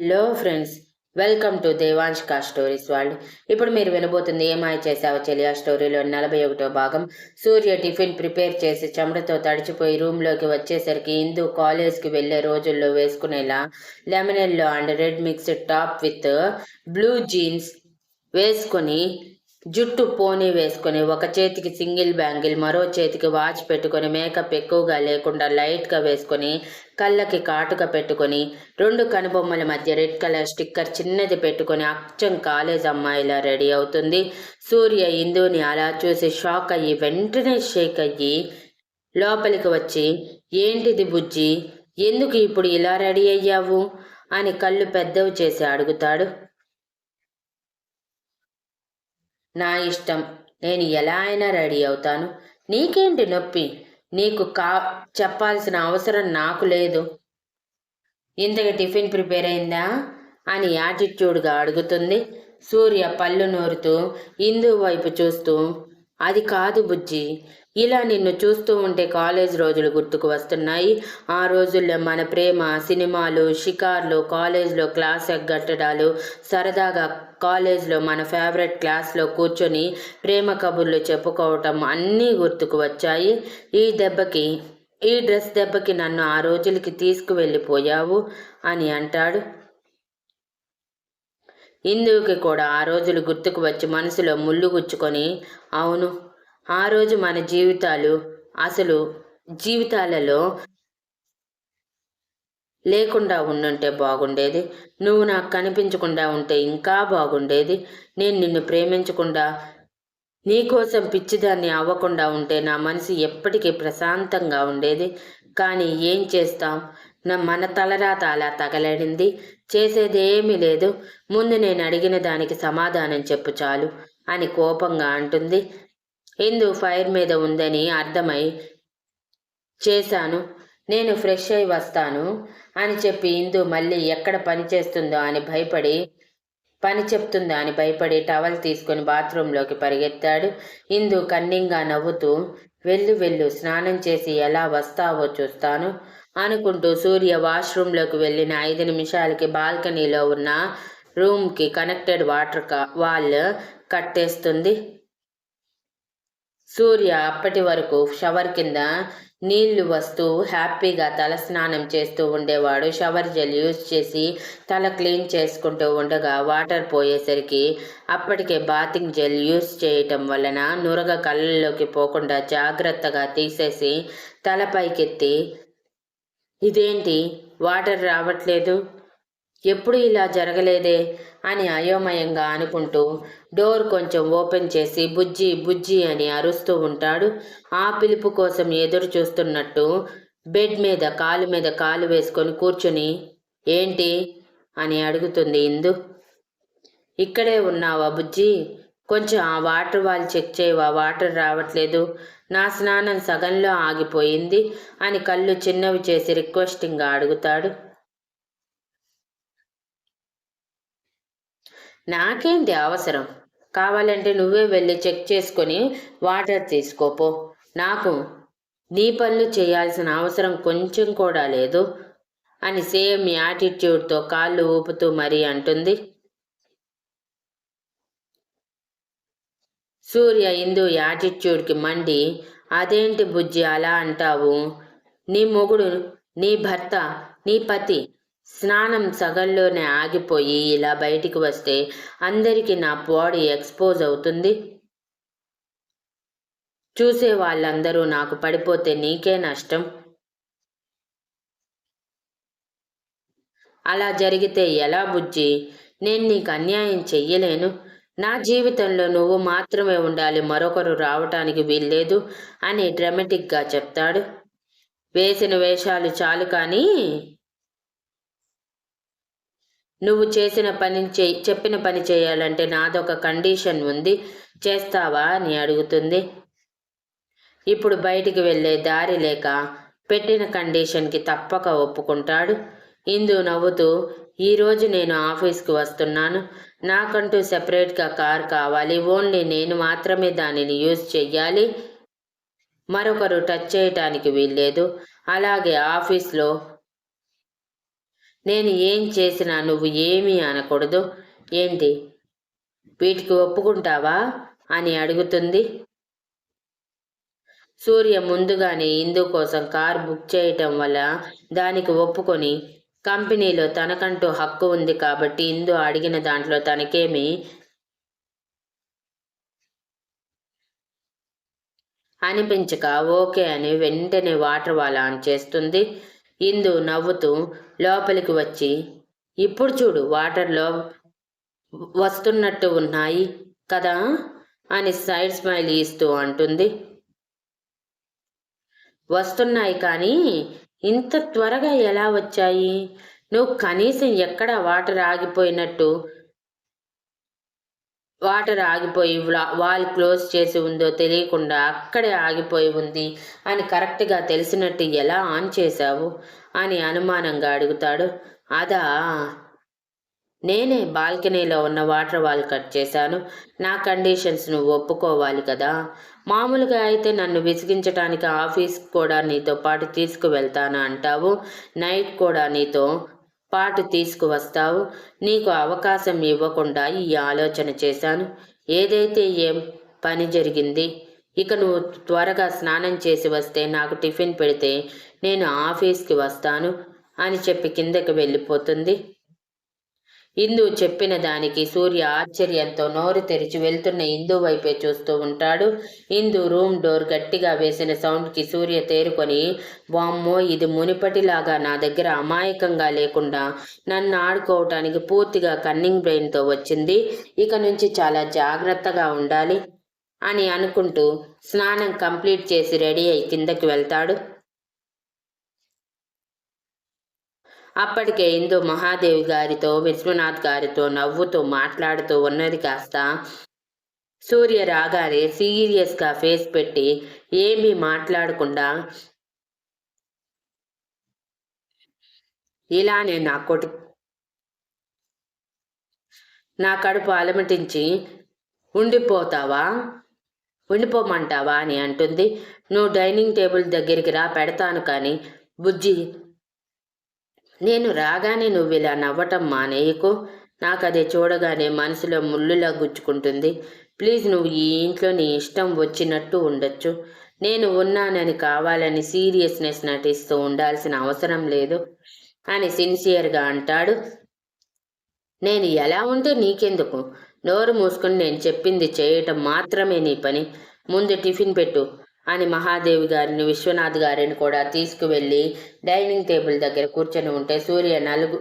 Hello friends welcome to దేవాంష్కా stories world ఇప్పుడు మీరు వినబోతుంది ఏమాయ చేసావు చెలియా స్టోరీలో నలభై ఒకటో భాగం. సూర్య టిఫిన్ ప్రిపేర్ చేసి చెమటతో తడిచిపోయి రూమ్లోకి వచ్చేసరికి ఇందు కాలేజ్కి వెళ్ళే రోజుల్లో వేసుకునేలా lemon yellow and red mixed top with blue jeans వేసుకొని జుట్టు పోనీ వేసుకొని ఒక చేతికి సింగిల్ బ్యాంగిల్ మరో చేతికి వాచ్ పెట్టుకొని మేకప్ ఎక్కువగా లేకుండా లైట్గా వేసుకొని కళ్ళకి కాటుక పెట్టుకొని రెండు కనుబొమ్మల మధ్య రెడ్ కలర్ స్టిక్కర్ చిన్నది పెట్టుకొని అచ్చం కాలేజ్ అమ్మాయిలా రెడీ అవుతుంది. సూర్య ఇందుని అలా చూసి షాక్ అయ్యి వెంటనే షేక్ అయ్యి లోపలికి వచ్చి ఏంటిది బుజ్జి? ఎందుకు ఇప్పుడు ఇలా రెడీ అయ్యావు? అని కళ్ళు పెద్దవి చేసి అడుగుతాడు. నా ఇష్టం. నేను ఎలా అయినా రెడీ అవుతాను. నీకేంటి నొప్పి? నీకు కా చెప్పాల్సిన అవసరం నాకు లేదు. ఇంతగా టిఫిన్ ప్రిపేర్ అయిందా? అని యాటిట్యూడ్గా అడుగుతుంది. సూర్య పళ్ళు నూరుతూ ఇందు వైపు చూస్తూ అది కాదు బుజ్జి. ఇలా నిన్ను చూస్తూ ఉంటే కాలేజ్ రోజులు గుర్తుకు వస్తున్నాయి. ఆ రోజుల్లో మన ప్రేమ సినిమాలు షికార్లు కాలేజ్లో క్లాస్ ఎగ్గట్టడాలు సరదాగా కాలేజ్లో మన ఫేవరెట్ క్లాస్లో కూర్చొని ప్రేమ కబుర్లు చెప్పుకోవటం అన్నీ గుర్తుకు వచ్చాయి. ఈ దెబ్బకి ఈ డ్రెస్ దెబ్బకి నన్ను ఆ రోజులకి తీసుకువెళ్ళిపోయావు అని అంటాడు. ఇందుకి కూడా ఆ రోజులు గుర్తుకు వచ్చి మనసులో ముళ్ళు గుచ్చుకొని అవును ఆ రోజు మన జీవితాలు అసలు జీవితాలలో లేకుండా ఉండుంటే బాగుండేది. నువ్వు నాకు కనిపించకుండా ఉంటే ఇంకా బాగుండేది. నేను నిన్ను ప్రేమించకుండా నీకోసం పిచ్చిదాన్ని అవ్వకుండా ఉంటే నా మనసు ఎప్పటికీ ప్రశాంతంగా ఉండేది. కానీ ఏం చేస్తాం? నా మన తలరాత అలా తగలడింది. చేసేదేమీ లేదు. ముందు నేను అడిగిన దానికి సమాధానం చెప్పు చాలు అని కోపంగా అంటుంది. హిందూ ఫైర్ మీద ఉందని అర్థమై చేశాను. నేను ఫ్రెష్ అయి వస్తాను అని చెప్పి ఇందు మళ్ళీ ఎక్కడ పని చేస్తుందో అని భయపడి పని చెప్తుందో అని భయపడి టవల్ తీసుకొని బాత్రూంలోకి పరిగెత్తాడు. ఇందు కన్నింగా నవ్వుతూ వెళ్ళు వెళ్ళు స్నానం చేసి ఎలా వస్తావో చూస్తాను అనుకుంటూ సూర్య వాష్రూంలోకి వెళ్ళిన ఐదు నిమిషాలకి బాల్కనీలో ఉన్న రూమ్కి కనెక్టెడ్ వాటర్ కా వాల్ కట్టేస్తుంది. సూర్య అప్పటి వరకు షవర్ కింద నీళ్ళు వస్తూ హ్యాపీగా తల స్నానం చేస్తూ ఉండేవాడు. షవర్ జెల్ యూజ్ చేసి తల క్లీన్ చేసుకుంటూ ఉండగా వాటర్ పోయేసరికి అప్పటికే బాతింగ్ జెల్ యూజ్ చేయటం వలన నురగ కళ్ళల్లోకి పోకుండా జాగ్రత్తగా తీసేసి తలపైకెత్తి ఇదేంటి? వాటర్ రావట్లేదు? ఎప్పుడు ఇలా జరగలేదే అని అయోమయంగా అనుకుంటూ డోర్ కొంచెం ఓపెన్ చేసి బుజ్జి బుజ్జి అని అరుస్తూ ఉంటాడు. ఆ పిలుపు కోసం ఎదురు చూస్తున్నట్టు బెడ్ మీద కాలు మీద కాలు వేసుకొని కూర్చుని ఏంటి? అని అడుగుతుంది ఇందు. ఇక్కడే ఉన్నావా బుజ్జి? కొంచెం ఆ వాటర్ వాళ్ళు చెక్ చేయవా? వాటర్ రావట్లేదు. నా స్నానం సగంలో ఆగిపోయింది అని కళ్ళు చిన్నవి చేసి రిక్వెస్టింగ్గా అడుగుతాడు. నాకేంటి అవసరం? కావాలంటే నువ్వే వెళ్ళి చెక్ చేసుకొని వాటర్ తీసుకోపో. నాకు నీ పనులు చేయాల్సిన అవసరం కొంచెం కూడా లేదు అని సేమ్ యాటిట్యూడ్తో కాళ్ళు ఊపుతూ మరీ అంటుంది. సూర్య ఇందు యాటిట్యూడ్కి మండి అదేంటి బుజ్జి అలా అంటావు? నీ మొగుడు నీ భర్త నీ పతి స్నానం సగంలోనే ఆగిపోయి ఇలా బయటికి వస్తే అందరికీ నా బాడీ ఎక్స్పోజ్ అవుతుంది. చూసే వాళ్ళందరూ నాకు పడిపోతే నీకే నష్టం. అలా జరిగితే ఎలా బుజ్జి? నేను నీకు అన్యాయం చెయ్యలేను. నా జీవితంలో నువ్వు మాత్రమే ఉండాలి మరొకరు రావటానికి వీల్లేదు అని డ్రమెటిక్గా చెప్తాడు. వేసిన వేషాలు చాలు కానీ నువ్వు చేసిన పని చే చెప్పిన పని చేయాలంటే నాదొక కండిషన్ ఉంది. చేస్తావా? అని అడుగుతుంది. ఇప్పుడు బయటికి వెళ్ళే దారి లేక పెట్టిన కండిషన్కి తప్పక ఒప్పుకుంటాడు. ఇందు నవ్వుతూ ఈరోజు నేను ఆఫీస్కి వస్తున్నాను. నాకంటూ సెపరేట్గా కార్ కావాలి. ఓన్లీ నేను మాత్రమే దానిని యూజ్ చెయ్యాలి. మరొకరు టచ్ చేయటానికి వీల్లేదు. అలాగే ఆఫీస్లో నేను ఏం చేసినా నువ్వు ఏమీ అనకూడదు. ఏంటి? వీటికి ఒప్పుకుంటావా? అని అడుగుతుంది. సూర్య ముందుగానే ఇందు కోసం కార్ బుక్ చేయటం వల్ల దానికి ఒప్పుకొని కంపెనీలో తనకంటూ హక్కు ఉంది కాబట్టి ఇందు అడిగిన దాంట్లో తనకేమి అనిపించక ఓకే అని వెంటనే వాటర్ వాలా ఆన్ చేస్తుంది. ఇందు నవ్వుతూ లోపలికి వచ్చి ఇప్పుడు చూడు వాటర్లో వస్తున్నట్టు ఉన్నాయి కదా అని సైడ్ స్మైల్ ఇస్తూ అంటుంది. వస్తున్నాయి కానీ ఇంత త్వరగా ఎలా వచ్చాయి? నువ్వు కనీసం ఎక్కడ వాటర్ ఆగిపోయినట్టు వాటర్ ఆగిపోయి వాల్ క్లోజ్ చేసి ఉందో తెలియకుండా అక్కడే ఆగిపోయి ఉంది అని కరెక్ట్గా తెలిసినట్టు ఎలా ఆన్ చేశావు? అని అనుమానంగా అడుగుతాడు. అదా నేనే బాల్కనీలో ఉన్న వాటర్ వాల్ కట్ చేశాను. నా కండిషన్స్ నువ్వు ఒప్పుకోవాలి కదా? మామూలుగా అయితే నన్ను విసిగించడానికి ఆఫీస్ కూడా నీతో పాటు తీసుకువెళ్తాను అంటావు? నైట్ కూడా నీతో పాటు తీసుకువస్తావు. నీకు అవకాశం ఇవ్వకుండా ఈ ఆలోచన చేశాను. ఏదైతే ఏం పని జరిగింది ఇక నువ్వు త్వరగా స్నానం చేసి వస్తే నాకు టిఫిన్ పెడితే నేను ఆఫీస్కి వస్తాను అని చెప్పి కిందకి వెళ్ళిపోతుంది. ఇందు చెప్పిన దానికి సూర్య ఆశ్చర్యంతో నోరు తెరిచి వెళ్తున్న ఇందు వైపే చూస్తూ ఉంటాడు. ఇందు రూమ్ డోర్ గట్టిగా వేసిన సౌండ్కి సూర్య తేరుకొని వామ్మో ఇది మునిపటిలాగా నా దగ్గర అమాయకంగా లేకుండా నన్ను ఆడుకోవటానికి పూర్తిగా కన్నింగ్ బ్రెయిన్తో వచ్చింది. ఇక నుంచి చాలా జాగ్రత్తగా ఉండాలి అని అనుకుంటూ స్నానం కంప్లీట్ చేసి రెడీ అయి కిందకి వెళ్తాడు. అప్పటికే ఇందు మహాదేవి గారితో విశ్వనాథ్ గారితో నవ్వుతూ మాట్లాడుతూ ఉన్నది కాస్త. సూర్య రాగానే సీరియస్గా ఫేస్ పెట్టి ఏమీ మాట్లాడకుండా ఇలానే నా కొడు నా కడుపు అలమటించి ఉండిపోతావా? ఉండిపోమంటావా? అని అంటుంది. నువ్వు డైనింగ్ టేబుల్ దగ్గరికి రా పెడతాను కానీ బుజ్జి నేను రాగానే నువ్వు ఇలా నవ్వటం మానేయకు. నాకు అది చూడగానే మనసులో ముళ్ళులా గుచ్చుకుంటుంది. ప్లీజ్ నువ్వు ఈ ఇంట్లో నీ ఇష్టం వచ్చినట్టు ఉండొచ్చు. నేను ఉన్నానని కావాలని సీరియస్నెస్ నటిస్తూ ఉండాల్సిన అవసరం లేదు అని సిన్సియర్గా అంటాడు. నేను ఎలా ఉంటే నీకెందుకు? నోరు మూసుకుని నేను చెప్పింది చేయటం మాత్రమే నీ పని. ముందు టిఫిన్ పెట్టు. అని మహాదేవి గారిని విశ్వనాథ్ గారిని కూడా తీసుకువెళ్ళి డైనింగ్ టేబుల్ దగ్గర కూర్చొని ఉంటే సూర్య నలుగు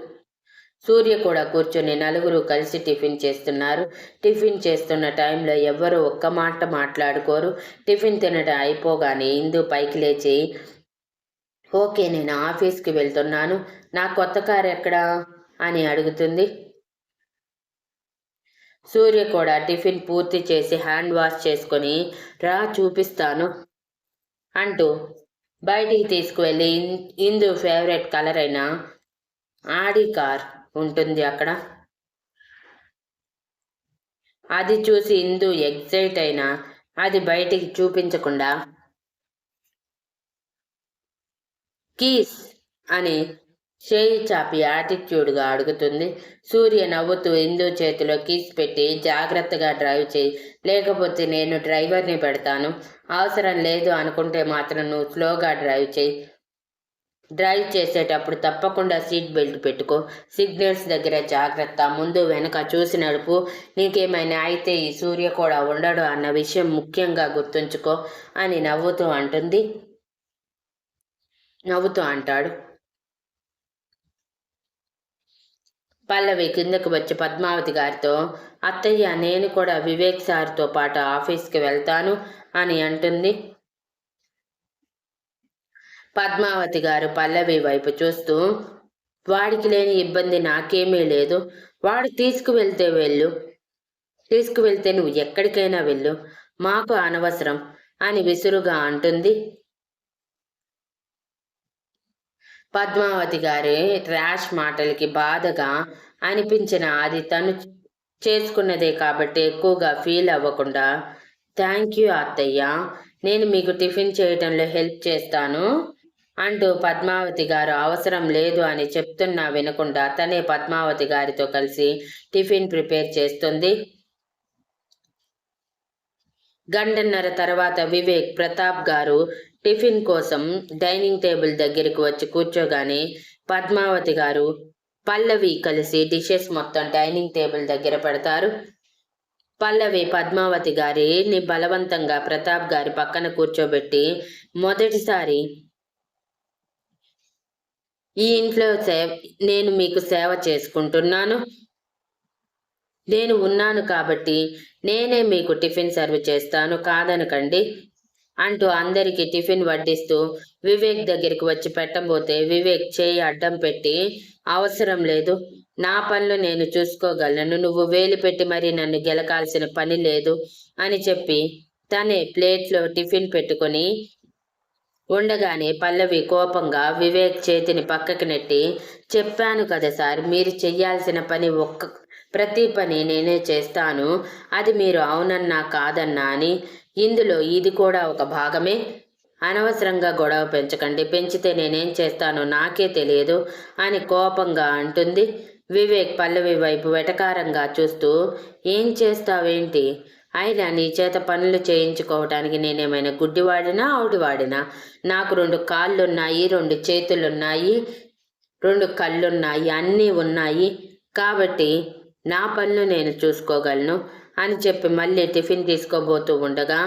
సూర్య కూడా కూర్చొని నలుగురు కలిసి టిఫిన్ చేస్తున్నారు. టిఫిన్ చేస్తున్న టైంలో ఎవ్వరూ ఒక్క మాట మాట్లాడుకోరు. టిఫిన్ తినడం అయిపోగానే ఇందు పైకి లేచి ఓకే నేను ఆఫీస్కి వెళ్తున్నాను. నా కొత్త కారు ఎక్కడా? అని అడుగుతుంది. సూర్య కూడా టిఫిన్ పూర్తి చేసి హ్యాండ్ వాష్ చేసుకొని రా చూపిస్తాను. అంటూ బయటికి తీసుకువెళ్ళి ఇందు ఫేవరెట్ కలర్ అయిన ఆడి కార్ ఉంటుంది అక్కడ. అది చూసి ఇందు ఎగ్జైట్ అయినా అది బయటికి చూపించకుండా కీస్ అని చేయి చాపి యాటిట్యూడ్గా అడుగుతుంది. సూర్య నవ్వుతూ ఇందు చేతిలో కీస్ పెట్టి జాగ్రత్తగా డ్రైవ్ చేయి. లేకపోతే నేను డ్రైవర్ని పెడతాను. అవసరం లేదు అనుకుంటే మాత్రం నువ్వు స్లోగా డ్రైవ్ చేయి. డ్రైవ్ చేసేటప్పుడు తప్పకుండా సీట్ బెల్ట్ పెట్టుకో. సిగ్నల్స్ దగ్గర జాగ్రత్త. ముందు వెనక చూసి నడుపు. నీకేమైనా అయితే ఈ సూర్య కూడా ఉండడు అన్న విషయం ముఖ్యంగా గుర్తుంచుకో అని నవ్వుతూ అంటుంది. నవ్వుతూ అంటాడు. పల్లవి కిందకు వచ్చి పద్మావతి గారితో అత్తయ్య నేను కూడా వివేక్ సార్తో పాటు ఆఫీస్కి వెళ్తాను అని అంటుంది. పద్మావతి గారు పల్లవి వైపు చూస్తూ వాడికి లేని ఇబ్బంది నాకేమీ లేదు. వాడు తీసుకువెళ్తే వెళ్ళు. తీసుకువెళ్తే నువ్వు ఎక్కడికైనా వెళ్ళు. మాకు అనవసరం అని విసురుగా అంటుంది. పద్మావతి గారి ర్యాష్ మాటలకి బాధగా అనిపించిన అది తను చేసుకున్నదే కాబట్టి ఎక్కువగా ఫీల్ అవ్వకుండా థ్యాంక్ యూ అత్తయ్య నేను మీకు టిఫిన్ చేయడంలో హెల్ప్ చేస్తాను అంటూ పద్మావతి గారు అవసరం లేదు అని చెప్తున్నా వినకుండా తనే పద్మావతి గారితో కలిసి టిఫిన్ ప్రిపేర్ చేస్తుంది. గంటన్నర తర్వాత వివేక్ ప్రతాప్ గారు టిఫిన్ కోసం డైనింగ్ టేబుల్ దగ్గరికి వచ్చి కూర్చోగానే పద్మావతి గారు పల్లవి కలిసి డిషెస్ మొత్తం డైనింగ్ టేబుల్ దగ్గర పెడతారు. పల్లవి పద్మావతి గారిని బలవంతంగా ప్రతాప్ గారి పక్కన కూర్చోబెట్టి మొదటిసారి ఈ ఇంట్లో సేవ నేను మీకు సేవ చేసుకుంటున్నాను. నేను ఉన్నాను కాబట్టి నేనే మీకు టిఫిన్ సర్వ్ చేస్తాను. కాదనకండి. అంటూ అందరికీ టిఫిన్ వడ్డిస్తూ వివేక్ దగ్గరికి వచ్చి పెట్టబోతే వివేక్ చేయి అడ్డం పెట్టి అవసరం లేదు నా పనులు నేను చూసుకోగలను నువ్వు వేలు పెట్టి మరి నన్ను గెలకాల్సిన పని లేదు అని చెప్పి తనే ప్లేట్లో టిఫిన్ పెట్టుకొని ఉండగానే పల్లవి కోపంగా వివేక్ చేతిని పక్కకి నెట్టి చెప్పాను కదా సార్ మీరు చెయ్యాల్సిన పని ఒక్క ప్రతి పని నేనే చేస్తాను. అది మీరు అవునన్నా కాదన్నా అని. ఇందులో ఇది కూడా ఒక భాగమే. అనవసరంగా గొడవ పెంచకండి. పెంచితే నేనేం చేస్తానో నాకే తెలియదు అని కోపంగా అంటుంది. వివేక్ పల్లవి వైపు వెటకారంగా చూస్తూ ఏం చేస్తావేంటి? అయినా నీ చేత పనులు చేయించుకోవటానికి నేనేమైనా గుడ్డివాడినా ఆవిడివాడినా నాకు రెండు కాళ్ళున్నాయి రెండు చేతులున్నాయి రెండు కళ్ళున్నాయి అన్నీ ఉన్నాయి. కాబట్టి నా పనులు నేను చూసుకోగలను అని చెప్పి మళ్ళీ టిఫిన్ తీసుకోబోతూ ఉండగా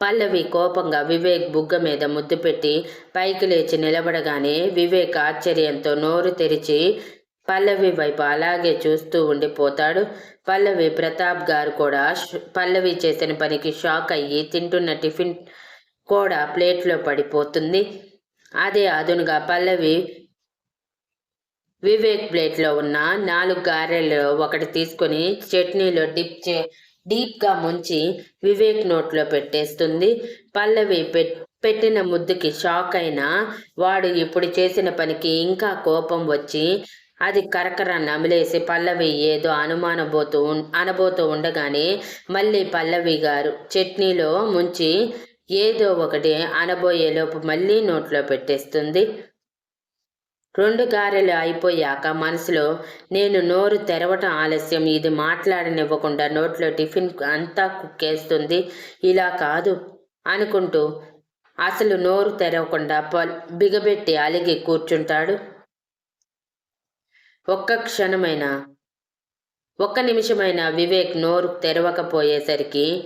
పల్లవి కోపంగా వివేక్ బుగ్గ మీద ముద్దు పెట్టి పైకి లేచి నిలబడగానే వివేక్ ఆశ్చర్యంతో నోరు తెరిచి పల్లవి వైపు అలాగే చూస్తూ ఉండిపోతాడు. పల్లవి ప్రతాప్ గారు కూడా పల్లవి చేసిన పనికి షాక్ అయ్యి తింటున్న టిఫిన్ కూడా ప్లేట్లో పడిపోతుంది. అదే అదునుగా పల్లవి వివేక్ ప్లేట్లో ఉన్న నాలుగు గారెలు ఒకటి తీసుకొని చట్నీలో డిప్ చే డీప్గా ముంచి వివేక్ నోట్లో పెట్టేస్తుంది. పల్లవి పెట్టిన ముద్దుకి షాక్ అయినా వాడు ఇప్పుడు చేసిన పనికి ఇంకా కోపం వచ్చి అది కరకర నమిలేసి పల్లవి ఏదో అనుమానబోతూ అనబోతూ ఉండగానే మళ్ళీ పల్లవి గారు చట్నీలో ముంచి ఏదో ఒకటి అనబోయేలోపు మళ్ళీ నోట్లో పెట్టేస్తుంది. రెండు గారెలు అయిపోయాక మనసులో నేను నోరు తెరవటం ఆలస్యం. ఇది మాట్లాడనివ్వకుండా నోట్లో టిఫిన్ అంతా కుక్కేస్తుంది. ఇలా కాదు అనుకుంటూ అసలు నోరు తెరవకుండా బిగబెట్టి అలిగి కూర్చుంటాడు. ఒక్క క్షణమైనా ఒక్క నిమిషమైన వివేక్ నోరు తెరవకపోయేసరికి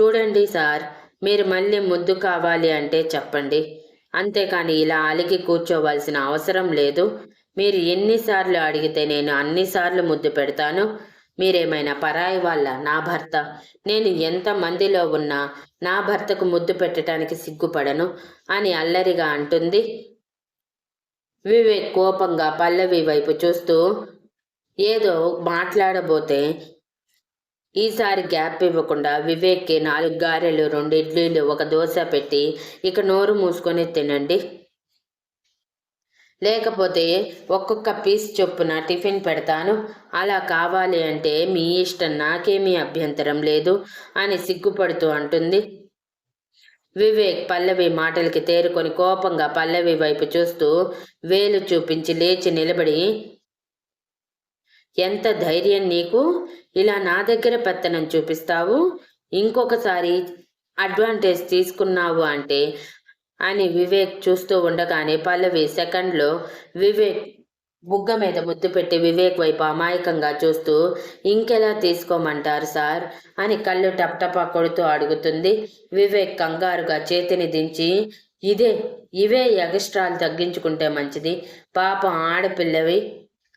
చూడండి సార్ మీరు మళ్ళీ ముద్దు కావాలి అంటే చెప్పండి. అంతేకాని ఇలా అలిగి కూర్చోవలసిన అవసరం లేదు. మీరు ఎన్నిసార్లు అడిగితే నేను అన్నిసార్లు ముద్దు పెడతాను. మీరేమైనా పరాయి వాళ్ళ నా భర్త? నేను ఎంత మందిలో ఉన్నా నా భర్తకు ముద్దు పెట్టడానికి సిగ్గుపడను అని అల్లరిగా అంటుంది. వివేక్ కోపంగా పల్లవి వైపు చూస్తూ ఏదో మాట్లాడబోతే ఈసారి గ్యాప్ ఇవ్వకుండా వివేక్కి నాలుగు గారెలు రెండు ఇడ్లీలు ఒక దోశ పెట్టి ఇక నోరు మూసుకొని తినండి. లేకపోతే ఒక్కొక్క పీస్ చొప్పున టిఫిన్ పెడతాను. అలా కావాలి అంటే మీ ఇష్టం నాకేమీ అభ్యంతరం లేదు అని సిగ్గుపడుతూ అంటుంది. వివేక్ పల్లవి మాటలకి తేరుకొని కోపంగా పల్లవి వైపు చూస్తూ వేలు చూపించి లేచి నిలబడి ఎంత ధైర్యం నీకు? ఇలా నా దగ్గర పెత్తనం చూపిస్తావు? ఇంకొకసారి అడ్వాంటేజ్ తీసుకున్నావు అంటే అని వివేక్ చూస్తూ ఉండగానే పల్లవి సెకండ్లో వివేక్ బుగ్గ మీద ముద్దు పెట్టి వివేక్ వైపు అమాయకంగా చూస్తూ ఇంకెలా తీసుకోమంటారు సార్? అని కళ్ళు టప్టపా కొడుతూ అడుగుతుంది. వివేక్ కంగారుగా చేతిని దించి ఇదే ఇవే ఎగస్ట్రాలు తగ్గించుకుంటే మంచిది. పాపం ఆడపిల్లవి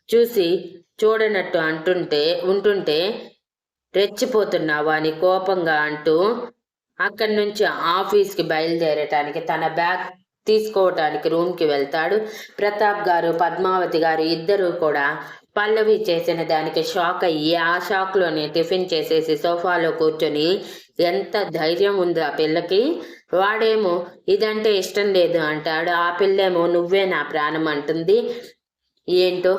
చూసి చూడనట్టు అంటుంటే ఉంటుంటే రెచ్చిపోతున్నావా అని కోపంగా అంటూ అక్కడి నుంచి ఆఫీస్కి బయలుదేరటానికి తన బ్యాగ్ తీసుకోవటానికి రూమ్కి వెళ్తాడు. ప్రతాప్ గారు పద్మావతి గారు ఇద్దరు కూడా పల్లవి చేసిన దానికి షాక్ అయ్యి ఆ షాక్లోనే టిఫిన్ చేసేసి సోఫాలో కూర్చొని ఎంత ధైర్యం ఉంది ఆ పిల్లకి? వాడేమో ఇదంటే ఇష్టం లేదు అంటాడు. ఆ పిల్లేమో నువ్వే నా ప్రాణం అంటుంది. ఏంటో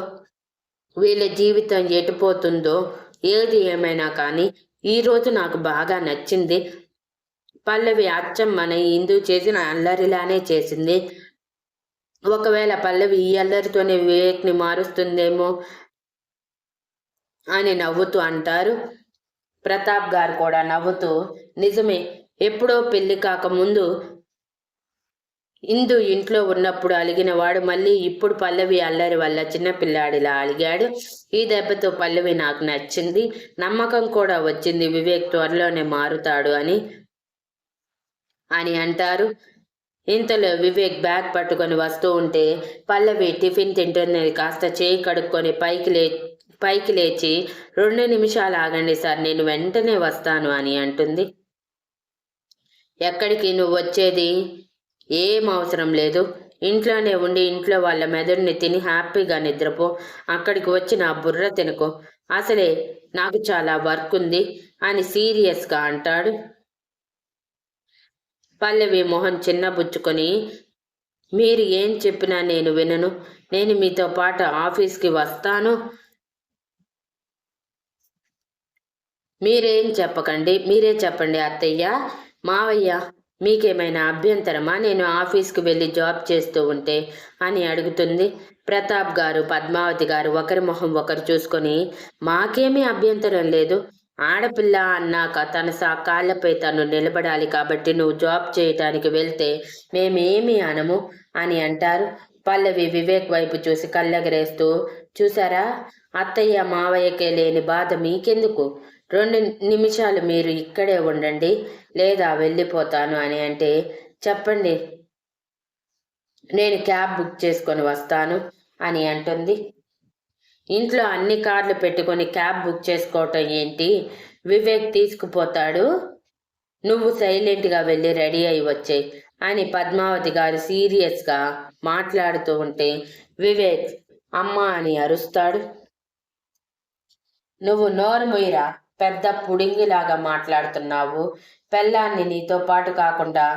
వీళ్ళ జీవితం ఎటుపోతుందో ఏది ఏమైనా కానీ ఈరోజు నాకు బాగా నచ్చింది. పల్లవి అచ్చమ్మని మన ఇందు చేసిన అల్లరిలానే చేసింది. ఒకవేళ పల్లవి ఈ అల్లరితోనే వివేక్ని మారుస్తుందేమో అని నవ్వుతూ అంటారు. ప్రతాప్ గారు కూడా నవ్వుతూ నిజమే ఎప్పుడో పెళ్ళి కాకముందు ఇందు ఇంట్లో ఉన్నప్పుడు అలిగిన వాడు మళ్ళీ ఇప్పుడు పల్లవి అల్లరి వల్ల చిన్నపిల్లాడిలా అలిగాడు. ఈ దెబ్బతో పల్లవి నాకు నచ్చింది. నమ్మకం కూడా వచ్చింది. వివేక్ త్వరలోనే మారుతాడు అని అని అంటారు. ఇంతలో వివేక్ బ్యాగ్ పట్టుకొని వస్తూ ఉంటే పల్లవి టిఫిన్ తింటున్నది కాస్త చేయి కడుక్కొని పైకి లే పైకి లేచి రెండు నిమిషాలు ఆగండి సార్ నేను వెంటనే వస్తాను అని అంటుంది. ఎక్కడికి నువ్వు వచ్చేది? ఏం అవసరం లేదు. ఇంట్లోనే ఉండి ఇంట్లో వాళ్ళ మెదడుని తిని హ్యాపీగా నిద్రపో. అక్కడికి వచ్చి నా బుర్ర తినకో. అసలే నాకు చాలా వర్క్ ఉంది అని సీరియస్గా అంటాడు. పల్లవి మొహం చిన్నబుచ్చుకొని మీరు ఏం చెప్పినా నేను వినను. నేను మీతో పాటు ఆఫీస్కి వస్తాను. మీరేం చెప్పకండి మీరే చెప్పండి అత్తయ్య మావయ్య మీకేమైనా అభ్యంతరమా? నేను ఆఫీస్కి వెళ్ళి జాబ్ చేస్తూ ఉంటే అని అడుగుతుంది. ప్రతాప్ గారు పద్మావతి గారు ఒకరి మొహం ఒకరు చూసుకొని మాకేమీ అభ్యంతరం లేదు. ఆడపిల్ల అన్నాక తన సా కాళ్ళపై తను నిలబడాలి కాబట్టి నువ్వు జాబ్ చేయటానికి వెళ్తే మేమేమి అనము అని అంటారు. పల్లవి వివేక్ వైపు చూసి కళ్ళెగరేస్తూ చూసారా అత్తయ్య మావయ్యకే లేని బాధ మీకెందుకు? రెండు నిమిషాలు మీరు ఇక్కడే ఉండండి లేదా వెళ్ళిపోతాను అని అంటే చెప్పండి. నేను క్యాబ్ బుక్ చేసుకొని వస్తాను అని అంటుంది. ఇంట్లో అన్ని కార్లు పెట్టుకొని క్యాబ్ బుక్ చేసుకోవటం ఏంటి? వివేక్ తీసుకుపోతాడు. నువ్వు సైలెంట్గా వెళ్ళి రెడీ అయి వచ్చాయి అని పద్మావతి గారు సీరియస్గా మాట్లాడుతూ ఉంటే వివేక్ అమ్మ అని అరుస్తాడు. నువ్వు నోరు మొయ్యరా పెద్ద పుడింగిలాగా మాట్లాడుతున్నావు. పెళ్ళాన్ని నీతో పాటు కాకుండా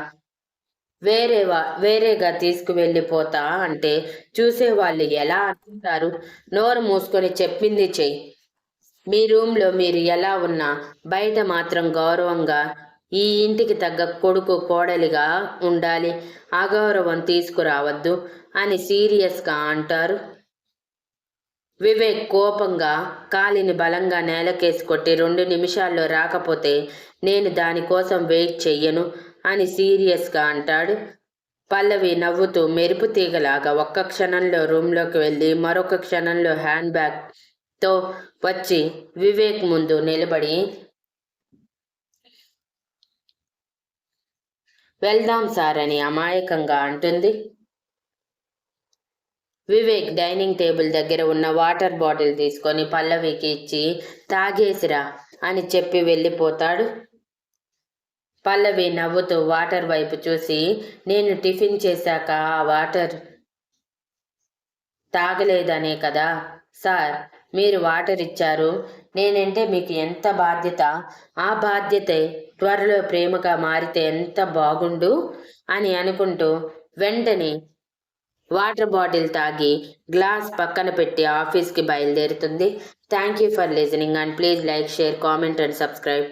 వేరేవా వేరేగా తీసుకువెళ్ళిపోతా అంటే చూసేవాళ్ళు ఎలా అనుకుంటారు? నోరు మూసుకొని చెప్పింది చెయ్యి. మీ రూమ్లో మీరు ఎలా ఉన్నా బయట మాత్రం గౌరవంగా ఈ ఇంటికి తగ్గ కొడుకు కోడలిగా ఉండాలి. అగౌరవం తీసుకురావద్దు అని సీరియస్గా అంటారు. వివేక్ కోపంగా కాలిని బలంగా నేలకేసి కొట్టి రెండు నిమిషాల్లో రాకపోతే నేను దానికోసం వెయిట్ చెయ్యను అని సీరియస్గా అంటాడు. పల్లవి నవ్వుతూ మెరుపు తీగలాగా ఒక్క క్షణంలో రూమ్లోకి వెళ్ళి మరొక క్షణంలో హ్యాండ్ బ్యాగ్తో వచ్చి వివేక్ ముందు నిలబడి వెళ్దాం సార్ అని అమాయకంగా అంటుంది. వివేక్ డైనింగ్ టేబుల్ దగ్గర ఉన్న వాటర్ బాటిల్ తీసుకొని పల్లవికి ఇచ్చి తాగేసిరా అని చెప్పి వెళ్ళిపోతాడు. పల్లవి నవ్వుతూ వాటర్ వైపు చూసి నేను టిఫిన్ చేశాక ఆ వాటర్ తాగలేదనే కదా సార్ మీరు వాటర్ ఇచ్చారు. నేనంటే మీకు ఎంత బాధ్యత? ఆ బాధ్యతే త్వరలో ప్రేమగా మారితే ఎంత బాగుండు? అని అనుకుంటూ వెంటనే వాటర్ బాటిల్ తాగి గ్లాస్ పక్కన పెట్టి ఆఫీస్కి బయలుదేరుతుంది. Thank you for listening and please like share comment and subscribe.